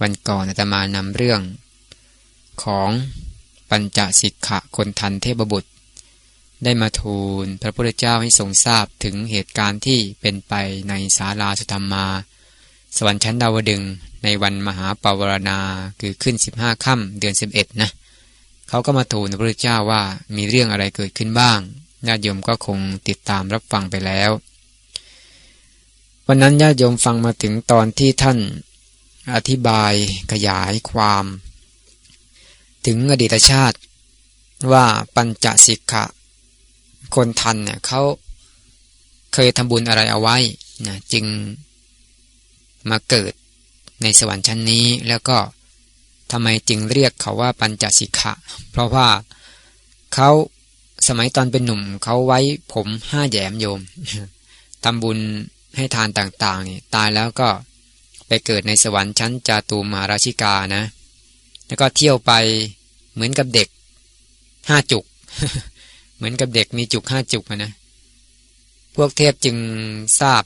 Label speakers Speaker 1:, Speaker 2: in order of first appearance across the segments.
Speaker 1: วันก่อนอาตมานำเรื่อง ของปัญจสิกขะคนทันเทพบุตร ได้มาทูลพระพุทธเจ้าให้ทรงทราบถึงเหตุการณ์ที่เป็นไปในศาลาสุธรรมา สวรรค์ชั้นดาวดึงในวันมหาปวารณาคือขึ้นสิบห้าค่ำเดือนสิบเอ็ดนะเขาก็มาทูลพระพุทธเจ้าว่ามีเรื่องอะไรเกิดขึ้นบ้างญาติโยมก็คงติดตามรับฟังไปแล้ว วันนั้นญาติโยมฟังมาถึงตอนที่ท่าน อธิบายขยายความ ถึงอดีตชาติว่าปัญจสิกขะ คนทันเนี่ยเขาเคยทำบุญอะไรเอาไว้นะจึงมาเกิดในสวรรค์ชั้นนี้แล้วก็ทำไมจึงเรียกเขาว่าปัญจสิกขะ เพราะว่าเขาสมัยตอนเป็นหนุ่มเขาไว้ผมห้าแยมโยมทำบุญให้ทานต่างๆนี่ตายแล้วก็ ไปเกิดในสวรรค์ชั้นจาตูมหาราชิกานะ แล้วก็เที่ยวไปเหมือนกับเด็กห้าจุก เหมือนกับเด็กมีจุกห้าจุกนะ พวกเทพจึงทราบ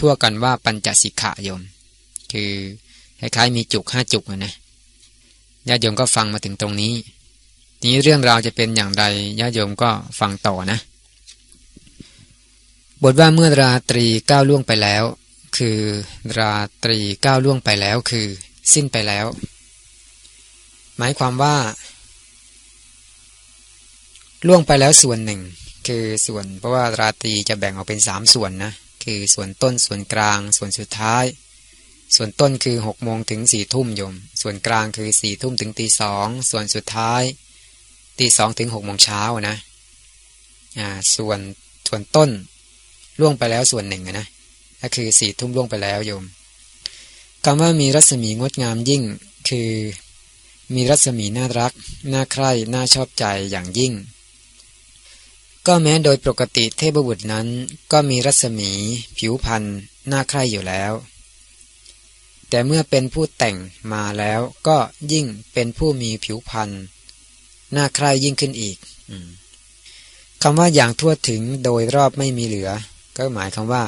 Speaker 1: ทั่วกันว่าปัญจสิกขะโยม คือคล้ายๆมีจุกห้าจุกนะญาติโยมก็ฟังมาถึงตรงนี้ นี้เรื่องราวจะเป็นอย่างไรญาติโยมก็ฟังต่อนะ บทว่าเมื่อราตรีก้าวล่วงไปแล้ว คือ ราตรีก้าวล่วงไปแล้วคือ สิ้นไปแล้ว หมายความว่า ล่วงไปแล้วส่วนหนึ่ง คือส่วนเพราะว่าราตรีจะแบ่งออกเป็นสามส่วนนะ คือส่วนต้นส่วนกลาง ส่วนสุดท้าย ส่วนต้นคือหกโมงถึงสี่ทุ่มโยม ส่วนกลางคือสี่ทุ่มถึงตีสองส่วนสุดท้ายตีสองถึงหกโมงเช้านะอ่าส่วนส่วนต้นล่วงไปแล้วส่วนหนึ่งนะ ก็คือสี่ทุ่มล่วงไปแล้วโยมคำว่ามีรัศมีงดงามยิ่ง คือ มีรัศมีน่ารัก น่าใคร่น่าชอบใจอย่างยิ่ง ก็แม้โดยปกติเทพบุตรนั้น ก็มีรัศมี ผิวพันธ์น่าใคร่อยู่แล้ว แต่เมื่อเป็นผู้แต่งมาแล้วก็ยิ่งเป็นผู้มีผิวพันธ์น่าใคร่ยิ่งขึ้นอีกคำว่าอย่างทั่วถึงโดยรอบไม่มีเหลือ ก็หมายคำว่า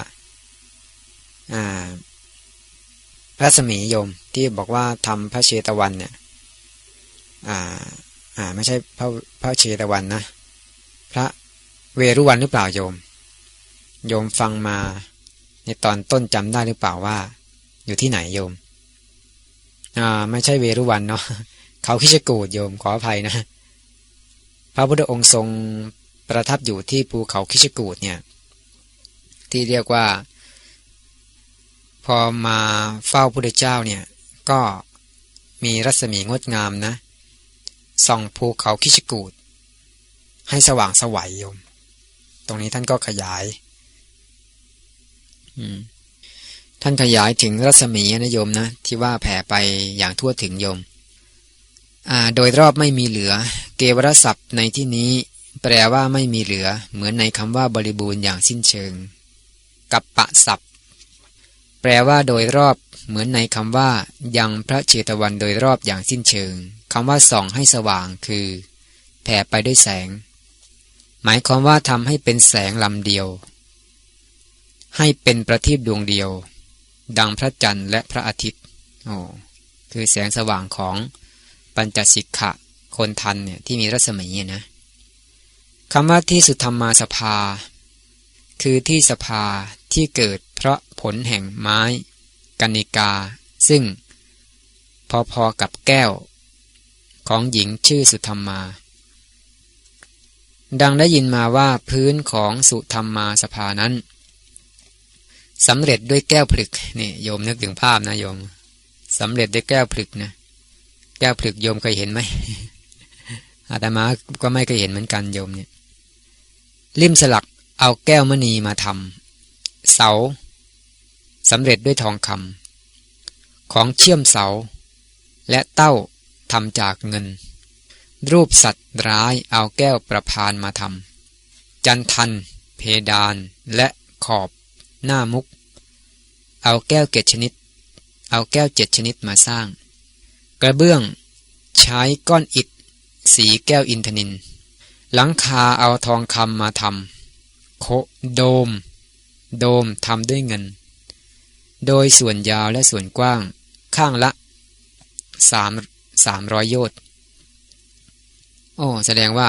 Speaker 1: พระสมีโยมที่บอกว่าทำพระเชตวันเนี่ยไม่ใช่พระพระเชตวันนะ พระเวรุวันหรือเปล่าโยม โยมฟังมา ในตอนต้นจำได้หรือเปล่าว่า อยู่ที่ไหนโยมไม่ใช่เวรุวันเนาะเขาคิชกูดโยมขออภัยนะ พระพุทธองค์ทรงประทับอยู่ที่ภูเขาคิชกูดเนี่ย ที่เรียกว่า พอมาเฝ้าพระพุทธเจ้าเนี่ยก็มีรัศมีงดงามนะส่องภูเขาคิชกูดให้สว่างสวัยโยม ตรงนี้ท่านก็ขยาย ท่านขยายถึงรัศมีนะโยมนะ ที่ว่าแผ่ไปอย่างทั่วถึงโยม โดยรอบไม่มีเหลือ เกวรศัพท์ในที่นี้แปลว่าไม่มีเหลือ เหมือนในคำว่าบริบูรณ์อย่างสิ้นเชิง กับปะศัพท์ แปลว่าโดยรอบเหมือนในคำว่า ยังพระเชตวันโดยรอบอย่างสิ้นเชิงคำว่าส่องให้สว่างคือ แผ่ไปด้วยแสง หมายความว่าทำให้เป็นแสงลำเดียว ให้เป็นประทีปดวงเดียว ดังพระจันทร์และพระอาทิตย์โอ้คือแสงสว่างของปัญจสิกขะคนทันเนี่ยที่มีรัศมีนะคำว่าที่สุธรรมาสภา คือที่สภาที่เกิดเพราะ ผลแห่งไม้ กนิกา ซึ่ง พอๆกับแก้ว ของหญิงชื่อสุธรรมา ดังได้ยินมาว่าพื้นของสุธรรมาสภานั้นสำเร็จด้วยแก้วผลึกนี่โยมนึกถึงภาพนะโยมสำเร็จด้วยแก้วผลึกนะแก้วผลึกโยมเคยเห็นไหมอาตมาก็ไม่เคยเห็นเหมือนกันโยมเนี่ยริมสลักเอาแก้วมณีมาทำเสา สำเร็จด้วยทองคำของเชื่อมเสา และเต้าทำจากเงิน รูปสัตว์ร้ายเอาแก้วประพานมาทำจันทัน เพดานและขอบหน้ามุก เอาแก้วเกตชนิด เอาแก้วเจ็ดชนิดมาสร้าง กระเบื้องใช้ก้อนอิฐ สีแก้วอินทนิน หลังคาเอาทองคำมาทำโคโดม โดมทำด้วยเงิน โดยส่วนยาวและส่วนกว้างข้างละสามสามร้อยโยชน์โอ้แสดงว่า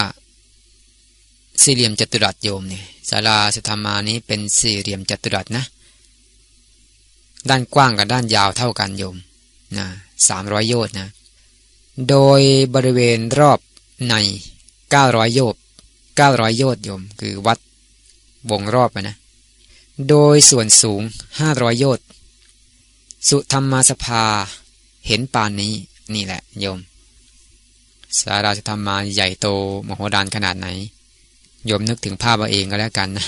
Speaker 1: สี่เหลี่ยมจัตุรัสโยมเนี่ยศาลาสุธรรมานี้เป็นสี่เหลี่ยมจัตุรัสนะ ด้านกว้างกับด้านยาวเท่ากันโยมนะสามร้อยโยชน์นะ โดยบริเวณรอบในเก้าร้อยโยชน์เก้าร้อยโยชน์โยม คือวัดวงรอบนะ โดยส่วนสูงห้าร้อยโยชน์ สุธรรมาสภา เห็นปานนี้นี่แหละโยม สาราจะทำมาใหญ่โตมโหฬารขนาดไหนโยมนึกถึงภาพเอาเองก็แล้วกันนะ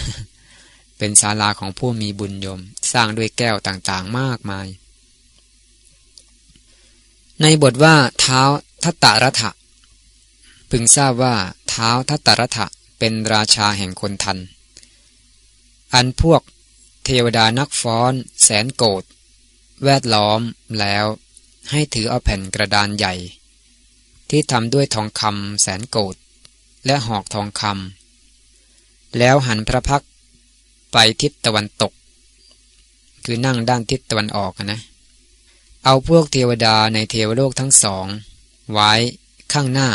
Speaker 1: เป็นศาลาของผู้มีบุญโยม สร้างด้วยแก้วต่างๆมากมาย ในบทว่าเท้าทัตตรัฐะพึงทราบว่าเท้าทัตตรัฐะเป็นราชาแห่งคนทัน อันพวกเทวดานักฟ้อน แสนโกรธ แวดล้อมแล้ว ให้ถือเอาแผ่นกระดานใหญ่ ที่ทำด้วยทองคำแสนโกดและหอกทองคำแล้วหันพระพักไปทิศตะวันตก คือนั่งด้านทิศตะวันออกนะ เอาพวกเทวดาในเทวโลกทั้งสอง ไว้ข้างหน้า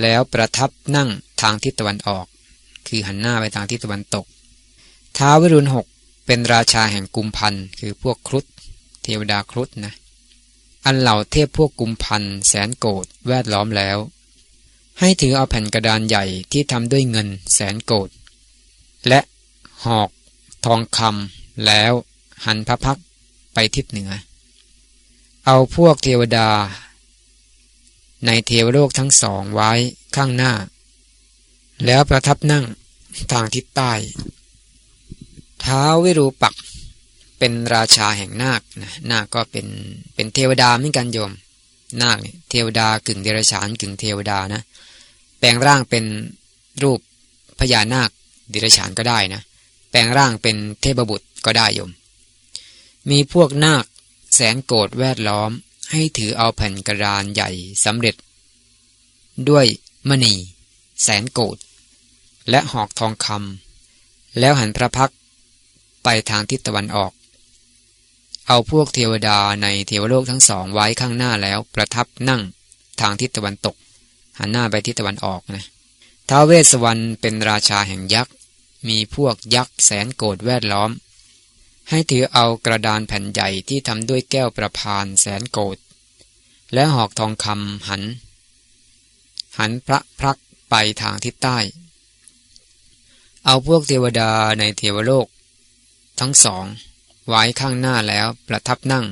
Speaker 1: แล้วประทับนั่งทางทิศตะวันออก คือหันหน้าไปทางทิศตะวันตกท้าววิรุณหก เป็นราชาแห่งกุมพันคือพวกครุฑเทวดาครุฑนะ อันเหล่าเทพพวกกุมพันแสนโกดแวดล้อมแล้ว ให้ถือเอาแผ่นกระดานใหญ่ที่ทำด้วยเงินแสนโกดและหอก ทองคำแล้วหันพระพักไปทิศเหนือ เอาพวกเทวดา ในเทวโลกทั้งสองไว้ข้างหน้า แล้วประทับนั่งทางทิศใต้ ท้าววิรูปักเป็นราชาแห่งนาคนะนาคก็เป็นเป็นเทวดาเหมือนกันโยม นาคเนี่ยเทวดากึ่งเดรัจฉานกึ่งเทวดานะ แปลงร่างเป็นรูปพญานาคเดรัจฉานก็ได้นะ แปลงร่างเป็นเทพบุตรก็ได้โยม มีพวกนาคแสนโกรธแวดล้อมให้ถือเอาแผ่นกระดานใหญ่สำเร็จ ด้วยมณี แสนโกรธและหอกทองคำแล้วหันพระพัก ไปทางทิศตะวันออก เอาพวกเทวดาในเทวโลกทั้งสองไว้ข้างหน้าแล้วประทับนั่งทางทิศตะวันตก หันหน้าไปทิศตะวันออกนะท้าวเวสสวรรณเป็นราชาแห่งยักษ์ มีพวกยักษ์แสนโกรธแวดล้อม ให้ถือเอากระดานแผ่นใหญ่ที่ทำด้วยแก้วประพานแสนโกรธและหอกทองคำหัน หันพระพรักไปทางทิศใต้ เอาพวกเทวดาในเทวโลก ทั้งสอง ไว้ข้างหน้าแล้วประทับนั่ง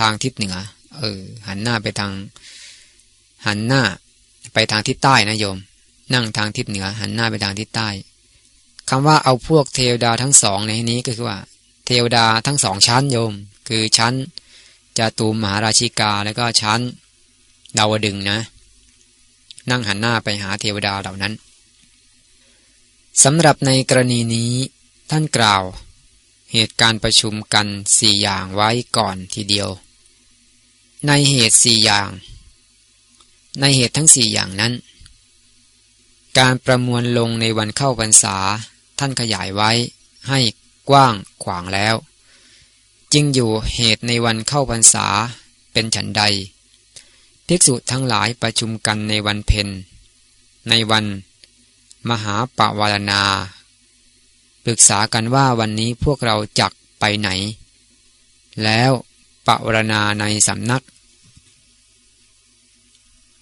Speaker 1: ทางทิศเหนือ เออ หันหน้าไปทาง หันหน้า ไปทางทิศใต้นะโยม นั่งทางทิศเหนือ หันหน้าไปทางทิศใต้คำว่าเอาพวกเทวดาทั้งสองในนี้ก็คือว่า เทวดาทั้งสองชั้นโยม คือชั้นจตูมมหาราชิกาแล้วก็ชั้นดาวดึงนะ นั่งหันหน้าไปหาเทวดาเหล่านั้นสำหรับในกรณีนี้ท่านกล่าว เหตุการประชุมกันสี่อย่างไว้ก่อนทีเดียว ในเหตุสี่อย่าง ในเหตุทั้งสี่อย่างนั้น การประมวลลงในวันเข้าพรรษา ท่านขยายไว้ให้กว้างขวางแล้ว จึงอยู่เหตุในวันเข้าพรรษาเป็นฉันใดภิกษุทั้งหลายประชุมกันในวันเพ็ญในวัน มหาปวารณา ปรึกษากันว่าวันนี้พวกเราจักไปไหน แล้วปวรณาในสำนัก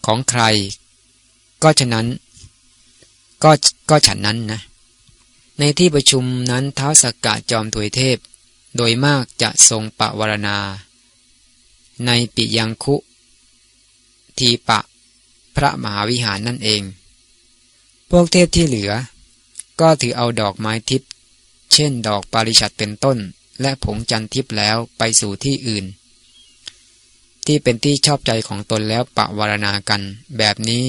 Speaker 1: ของใคร ก็ฉะนั้น ก็ก็ฉันนั้นนะ ในที่ประชุมนั้นเท้าสกกะจอมถวยเทพ โดยมากจะทรงปวารณา ในปิยังคุ ทีปะ พระมหาวิหารนั่นเอง พวกเทพที่เหลือ ก็ถือเอาดอกไม้ทิพย์ เช่นดอกปาริชัดเป็นต้น และผงจันทิพย์แล้วไปสู่ที่อื่น ที่เป็นที่ชอบใจของตนแล้วปะวารณากัน แบบนี้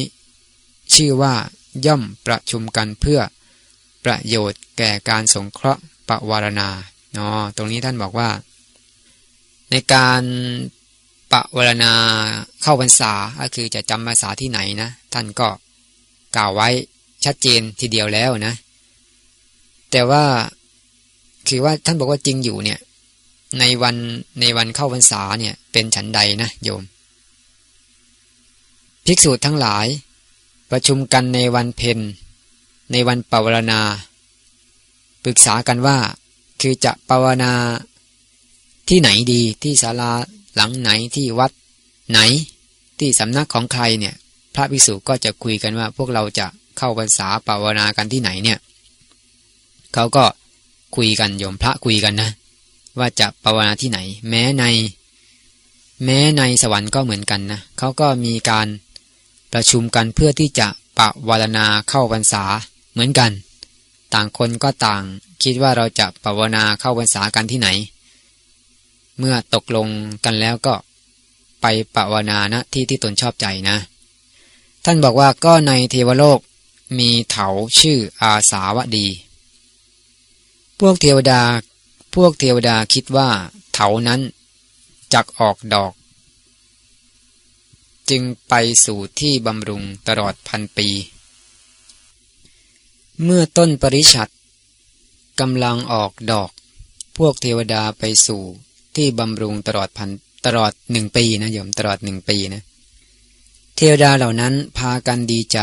Speaker 1: ชื่อว่าย่อมประชุมกันเพื่อประโยชน์แก่การสงเคราะห์ปะวารณาอ๋อตรงนี้ท่านบอกว่า ในการปะวารณาเข้าพรรษาก็คือจะจำภาษาที่ไหนนะ ท่านก็กล่าวไว้ชัดเจนทีเดียวแล้วนะ แต่ว่า คือว่าท่านบอกว่าจริงอยู่เนี่ย ในวันในวันเข้าพรรษาเนี่ย เป็นฉันใดนะโยม ภิกษุทั้งหลาย ประชุมกันในวันเพ็ญในวันปวารณา ปรึกษากันว่า คือจะปวารณาที่ไหนดีที่ศาลาหลังไหนที่วัดไหนที่สำนักของใครเนี่ย พระภิกษุก็จะคุยกันว่า พวกเราจะเข้าพรรษาปวารณากันที่ไหนเนี่ย เขาก็ คุยกันโยมพระคุยกันนะ ว่าจะปวารณาที่ไหน แม้ใน แม้ในสวรรค์ก็เหมือนกันนะเขาก็มีการประชุมกันเพื่อที่จะปวารณาเข้าพรรษาเหมือนกัน ต่างคนก็ต่างคิดว่าเราจะปวารณาเข้าพรรษากันที่ไหน เมื่อตกลงกันแล้วก็ไปปวารณาณที่ที่ตนชอบใจนะ ท่านบอกว่าก็ในเทวโลกมีเถาชื่ออาสาวดี พวกเทวดา พวกเทวดาคิดว่า เถานั้นจักออกดอก จึงไปสู่ที่บำรุงตลอดพันปี เมื่อต้นปริชัดกำลังออกดอก พวกเทวดาไปสู่ที่บำรุงตลอดพันตลอดหนึ่งปีนะโยมตลอดหนึ่งปีนะ เทวดาเหล่านั้นพากันดีใจ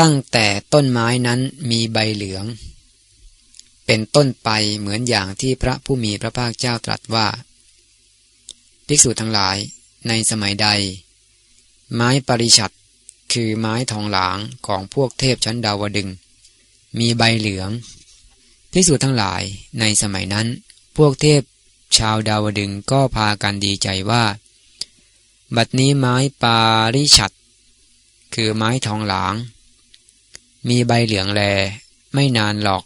Speaker 1: ตั้งแต่ต้นไม้นั้นมีใบเหลือง เป็นต้นไปเหมือนอย่างที่พระผู้มีพระภาคเจ้าตรัสว่า ภิกษุทั้งหลาย ในสมัยใด ไม้ปริชัดคือไม้ทองหลางของพวกเทพชั้นดาวดึง มีใบเหลือง ภิกษุทั้งหลายในสมัยนั้น พวกเทพชาวดาวดึงก็พากันดีใจว่า บัดนี้ไม้ปาริชัดคือไม้ทองหลาง มีใบเหลืองแล ไม่นานหรอก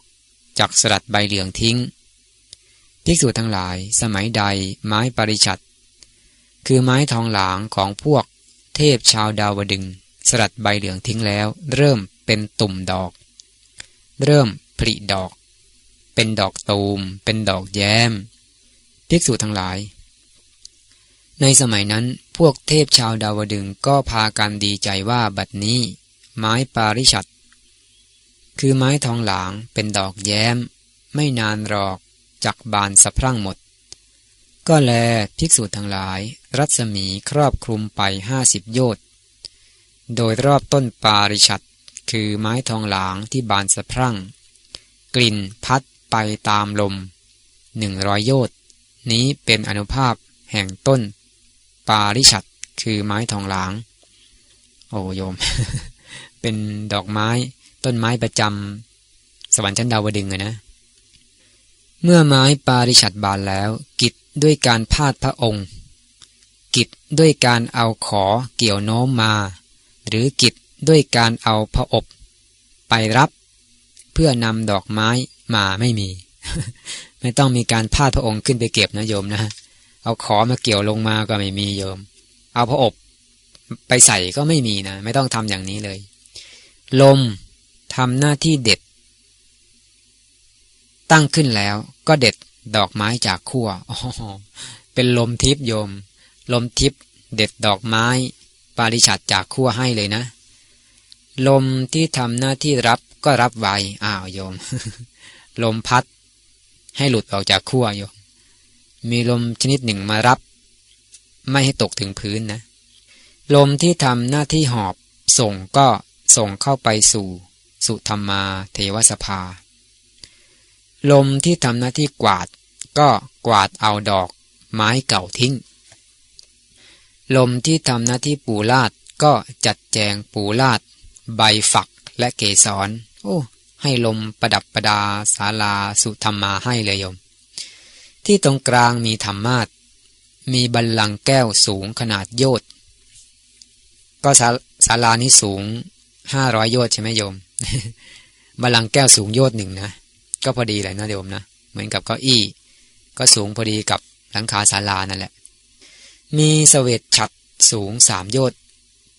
Speaker 1: จักสลัดใบเหลืองทิ้ง ภิกษุทั้งหลาย สมัยใดไม้ปริชัด คือไม้ทองหลางของพวกเทพชาวดาวดึง สลัดใบเหลืองทิ้งแล้ว เริ่มเป็นตุ่มดอก เริ่มผลิดอก เป็นดอกตูม เป็นดอกแย้ม ภิกษุทั้งหลาย ในสมัยนั้นพวกเทพชาวดาวดึงก็พากันดีใจว่าบัดนี้ ไม้ปาริชัด คือไม้ทองหลางเป็นดอกแย้ม ไม่นานหรอกจักบานสะพรั่งหมด ก็แลภิกษุทั้งหลาย รัศมีครอบคลุมไปห้าสิบโยชน์โดยรอบต้นปาริชัดคือไม้ทองหลางที่บานสะพรั่ง กลิ่นพัดไปตามลมหนึ่งร้อยโยชน์นี้เป็นอนุภาพแห่งต้น ปาริชัดคือไม้ทองหลาง โอ้โยม เป็นดอกไม้ ต้นไม้ประจำสวรรค์ชั้นดาวดึงเลยนะ เมื่อไม้ปาริชัดบานแล้ว กิจด้วยการพาดพระองค์ กิจด้วยการเอาขอเกี่ยวโน้มมา หรือกิจด้วยการเอาพระอบ ไปรับเพื่อนำดอกไม้มาไม่มี ไม่ต้องมีการพาดพระองค์ขึ้นไปเก็บนะโยมนะเอาขอมาเกี่ยวลงมาก็ไม่มีโยม เอาพระอบไปใส่ก็ไม่มีนะ ไม่ต้องทำอย่างนี้เลย ลม ทำหน้าที่เด็ด ตั้งขึ้นแล้วก็เด็ดดอกไม้จากขั้วเป็นลมทิพย์โยม ลมทิพย์เด็ดดอกไม้ ปาริชัดจากขั้วให้เลยนะ ลมที่ทำหน้าที่รับก็รับไวอ้าวโยม ลมพัด ให้หลุดออกจากขั้วโยม มีลมชนิดหนึ่งมารับ ไม่ให้ตกถึงพื้นนะ ลมที่ทำหน้าที่หอบส่งก็ส่งเข้าไปสู่ สุธรรมาเทวสภา ลมที่ทำหน้าที่กวาดก็กวาดเอาดอกไม้เก่าทิ้ง ลมที่ทำหน้าที่ปูลาดก็จัดแจงปูลาด ใบฝักและเกสร โอ้ ให้ลมประดับประดาศาลาสุธรรมาให้เลยโยม ที่ตรงกลางมีธรรมาทมีบัลลังก์แก้วสูงขนาดโยชน์ก็ศาลานี้สูง ห้าร้อยโยชน์ใช่ไหมโยมบัลลังก์แก้วสูงโยชน์หนึ่งนะ ก็พอดีเลยนะโยมนะ เหมือนกับเก้าอี้ ก็สูงพอดีกับหลังคาศาลานั่นแหละ มีสเวตฉัดสูงสามโยชน์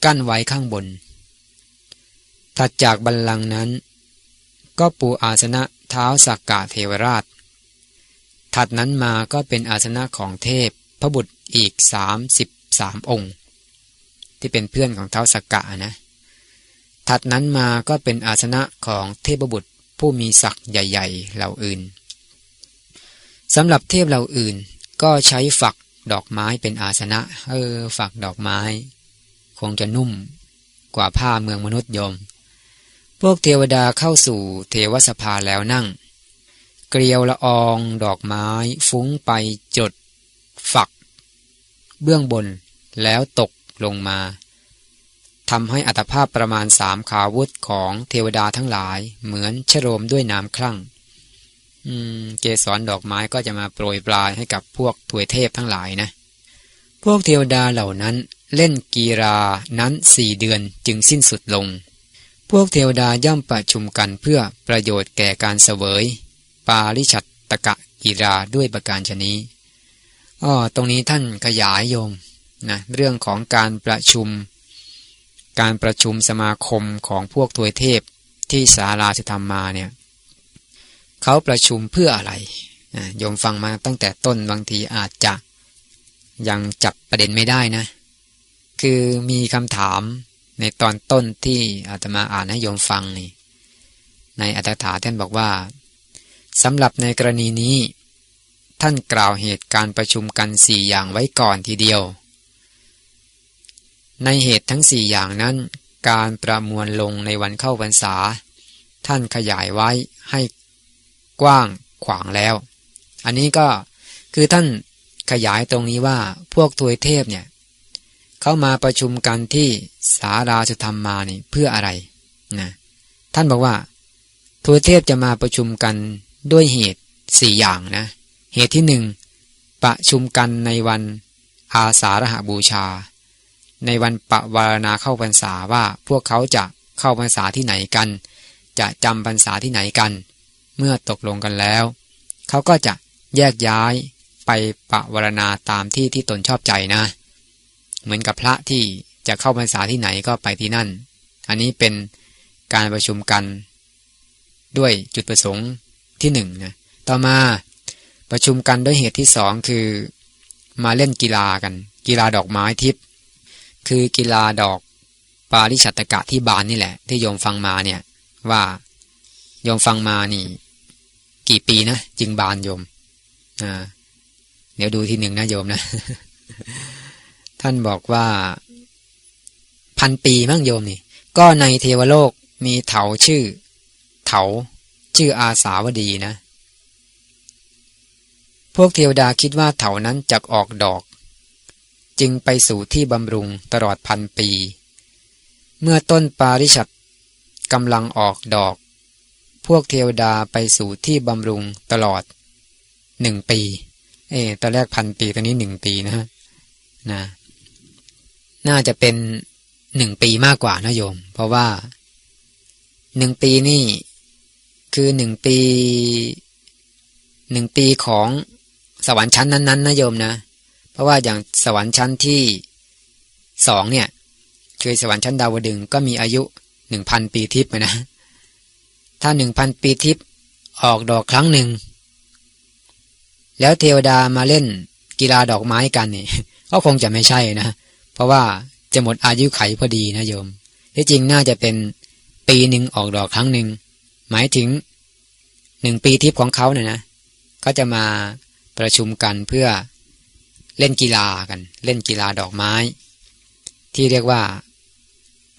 Speaker 1: กั้นไว้ข้างบน ถัดจากบัลลังก์นั้น ก็ปูอาสนะเท้าสักกะเทวราช ถัดนั้นมาก็เป็นอาสนะของเทพพระบุตรอีกสามสิบสามองค์ ที่เป็นเพื่อนของเท้าสักกะนะ ถัดนั้นมาก็เป็นอาสนะของเทพบุตรผู้มีศักย์ใหญ่ ๆ เหล่าอื่นสำหรับเทพเหล่าอื่น ก็ใช้ฝักดอกไม้เป็นอาสนะ เออ ฝักดอกไม้ คงจะนุ่มกว่าผ้าเมืองมนุษย์ยม พวกเทวดาเข้าสู่เทวสภาแล้วนั่ง เกลียวละอองดอกไม้ ฟุ้งไปจด ฝัก เบื้องบนแล้วตกลงมา ทำให้อัตภาพประมาณสามขาวุธของเทวดาทั้งหลาย เหมือนชโรมด้วยน้ำคลั่งเกสรดอกไม้ก็จะมาโปรยปลายให้กับพวกถวยเทพทั้งหลายนะ พวกเทวดาเหล่านั้นเล่นกีรานั้นสี่เดือนจึงสิ้นสุดลง พวกเทวดาย่อมประชุมกันเพื่อประโยชน์แก่การเสวย ปาริชัตตกะกีราด้วยประการชนี้อ๋อตรงนี้ท่านขยายโยมนะเรื่องของการประชุม การประชุมสมาคมของพวกทวยเทพที่สาราสิธรรมมาเนี่ยเขาประชุมเพื่ออะไรโยมฟังมาตั้งแต่ต้นบางทีอาจจะยังจับประเด็นไม่ได้นะ คือมีคำถามในตอนต้นที่อาตมาอ่านให้โยมฟังนี่ ในอัตถาท่านบอกว่าสำหรับในกรณีนี้ ท่านกล่าวเหตุการประชุมกันสี่อย่างไว้ก่อนทีเดียว ในเหตุทั้งสี่อย่างนั้น การประมวลลงในวันเข้าพรรษา ท่านขยายไว้ให้กว้างขวางแล้ว อันนี้ก็คือท่านขยายตรงนี้ว่าพวกทวยเทพเนี่ยเข้ามาประชุมกันที่สาราสุธรรมมานี่เพื่ออะไรนะท่านบอกว่าทวยเทพจะมาประชุมกันด้วยเหตุสี่อย่างนะ เหตุที่หนึ่งประชุมกันในวันอาสาฬหบูชา ในวันปะวารณาเข้าพรรษาว่าพวกเขาจะเข้าพรรษาที่ไหนกัน จะจำพรรษาที่ไหนกัน เมื่อตกลงกันแล้ว เขาก็จะแยกย้ายไปปะวรณาตามที่ที่ตนชอบใจนะ เหมือนกับพระที่จะเข้าพรรษาที่ไหนก็ไปที่นั่น อันนี้เป็นการประชุมกัน ด้วยจุดประสงค์ที่หนึ่งนะต่อมาประชุมกันด้วยเหตุที่สองคือ มาเล่นกีฬากัน กีฬาดอกไม้ทิพย์ คือกีฬาดอกปาริชัตกะที่บานนี่แหละ ที่โยมฟังมาเนี่ย ว่าโยมฟังมานี่ กี่ปีนะจึงบานโยมอ่าเดี๋ยวดูทีหนึ่งนะโยมนะ ท่านบอกว่า พันปีมั่งโยมนี่ ก็ในเทวโลกมีเถาชื่อ เถา ชื่ออาสาวดีนะ พวกเทวดาคิดว่าเถานั้นจะออกดอก จึงไปสู่ที่บำรุงตลอดพันปี เมื่อต้นปาริชัดกำลังออกดอก พวกเทวดาไปสู่ที่บำรุงตลอดหนึ่งปี เอตอนแรกพันปีตอนนี้หนึ่งปีนะฮะนะน่าจะเป็นหนึ่งปีมากกว่านะโยม เพราะว่าหนึ่งปีนี่คือหนึ่งปีหนึ่งปีของสวรรค์ชั้นนั้นๆนะโยมนะ ราะว่าอย่างสวรรค์ชั้นที่สองเนี่ยคือสวรรค์ชั้นดาวดึงก็มีอายุหนึ่งพันปีทิพย์นะ ถ้าหนึ่งพันปีทิพย์ออกดอกครั้งหนึ่ง แล้วเทวดามาเล่นกีฬาดอกไม้กันเนี่ยก็คงจะไม่ใช่นะ เพราะว่าจะหมดอายุไขพอดีนะโยม ที่จริงน่าจะเป็นปีหนึ่งออกดอกครั้งหนึ่ง หมายถึงหนึ่งปีทิพย์ของเขาเนี่ยนะเขาจะมาประชุมกันเพื่อ เล่นกีฬากัน เล่นกีฬาดอกไม้ ที่เรียกว่า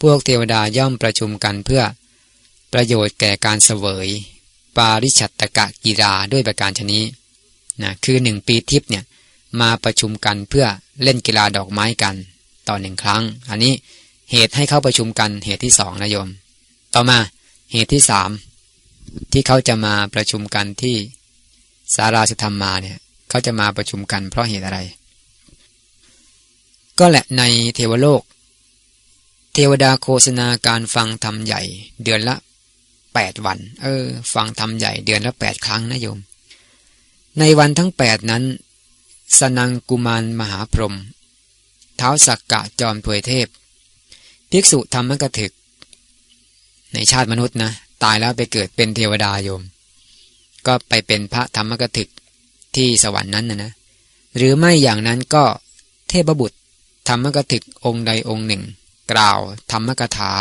Speaker 1: พวกเทวดาย่อมประชุมกันเพื่อประโยชน์แก่การเสวย ปาริชัตตกะกีฬาด้วยประการชนี้นะคือหนึ่งปีทิพย์เนี่ยมาประชุมกันเพื่อเล่นกีฬาดอกไม้กัน ต่อหนึ่งครั้ง อันนี้เหตุให้เข้าประชุมกันเหตุที่สองนะโยม ต่อมาเหตุที่สามที่เขาจะมาประชุมกันที่สาราสิธรรมมาเนี่ยเขาจะมาประชุมกันเพราะเหตุอะไร ก็แหละในเทวโลก เทวดาโฆษณาการฟังธรรมใหญ่ เดือนละแปดวัน เออ ฟังทำใหญ่เดือนละแปดครั้งนะโยม ในวันทั้งแปดนั้น สนังกุมารมหาพรหมเท้าสักกะจอมถวยเทพ ภิกษุธรรมกถึก ในชาติมนุษย์นะ ตายแล้วไปเกิดเป็นเทวดาโยม ก็ไปเป็นพระธรรมกถึกที่สวรรค์นั้นนะนะ หรือไม่อย่างนั้นก็เทพบุตร ธรรมกถึกองค์ใดองค์หนึ่ง กล่าว ธรรมกถา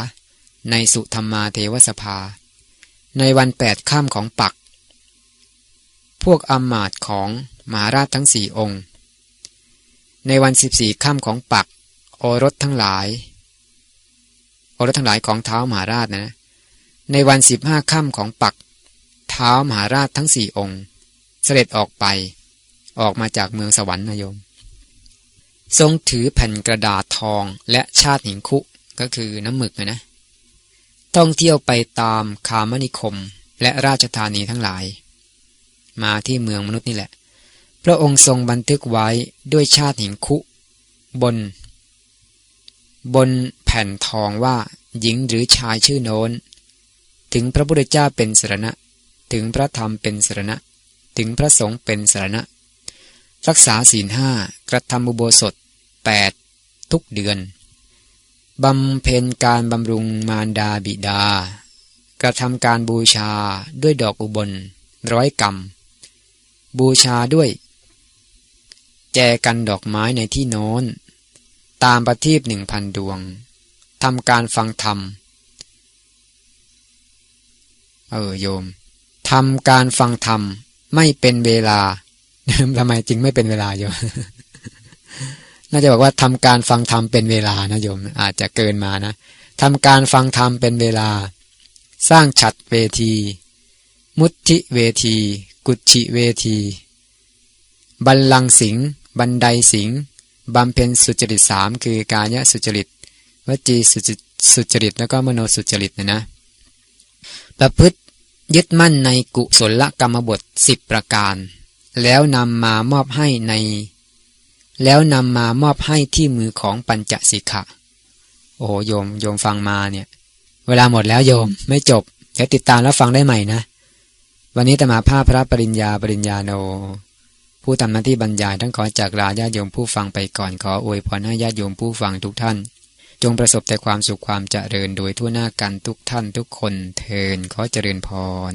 Speaker 1: ในสุธรรมาเทวสภา ในวันแปดข้ามของปัก พวกอมาตของมหาราชทั้งสี่องค์ ในวันสิบสี่ข้ามของปัก โอรสทั้งหลาย โอรสทั้งหลายของเท้ามหาราชนะ ในวันสิบห้าข้ามของปัก เท้ามหาราชทั้งสี่องค์ เสด็จออกไป ออกมาจากเมืองสวรรค์นายม ทรงถือแผ่นกระดาษทองและชาติหิงคุก็คือน้ำหมึกนะนะท่องเที่ยวไปตามคามนิคมและราชธานีทั้งหลาย มาที่เมืองมนุษย์นี่แหละ พระองค์ทรงบันทึกไว้ด้วยชาติหิงคุ บน บนแผ่นทองว่าหญิงหรือชายชื่อโน้น ถึงพระพุทธเจ้าเป็นสรณะ ถึงพระธรรมเป็นสรณะ ถึงพระสงฆ์เป็นสรณะ รักษาศีลห้ากระทำอุโบสถแปดทุกเดือนบำเพ็ญการบำรุงมารดาบิดา กระทำการบูชาด้วยดอกอุบลร้อยกรรม บูชาด้วย แจกันดอกไม้ในที่โน้น ตามประทีปหนึ่งพันดวงทำการฟังธรรม เออโยมทำการฟังธรรมไม่เป็นเวลา ทำไมจึงไม่เป็นเวลาโยมน่าจะบอกว่าทำการฟังธรรมเป็นเวลานะโยม อาจจะเกินมานะทำการฟังธรรมเป็นเวลา สร้างฉัดเวที มุติเวที กุชิเวที บัลลังสิง บันไดสิงบำเพ็ญสุจริตสามคือกายสุจริตวจีสุจริตแล้วก็มโนสุจริตนะนะประพฤติยึดมั่นในกุศลกรรมบทสิบประการ แล้วนำมามอบให้ใน แล้วนำมามอบให้ที่มือของปัญจสิกขะโอ้โยมโยมฟังมาเนี่ย เวลาหมดแล้วโยมไม่จบเดี๋ยวติดตามแล้วฟังได้ใหม่นะ วันนี้ตมาภาพพระปริญญาปริญญาโน ผู้ทำหน้าที่บรรยายทั้งขอจากลาญาโยมผู้ฟังไปก่อนขออวยพรให้ญาติโยมผู้ฟังทุกท่าน จงประสบแต่ความสุขความเจริญโดยทั่วหน้ากันทุกท่านทุกคนเทินขอเจริญพร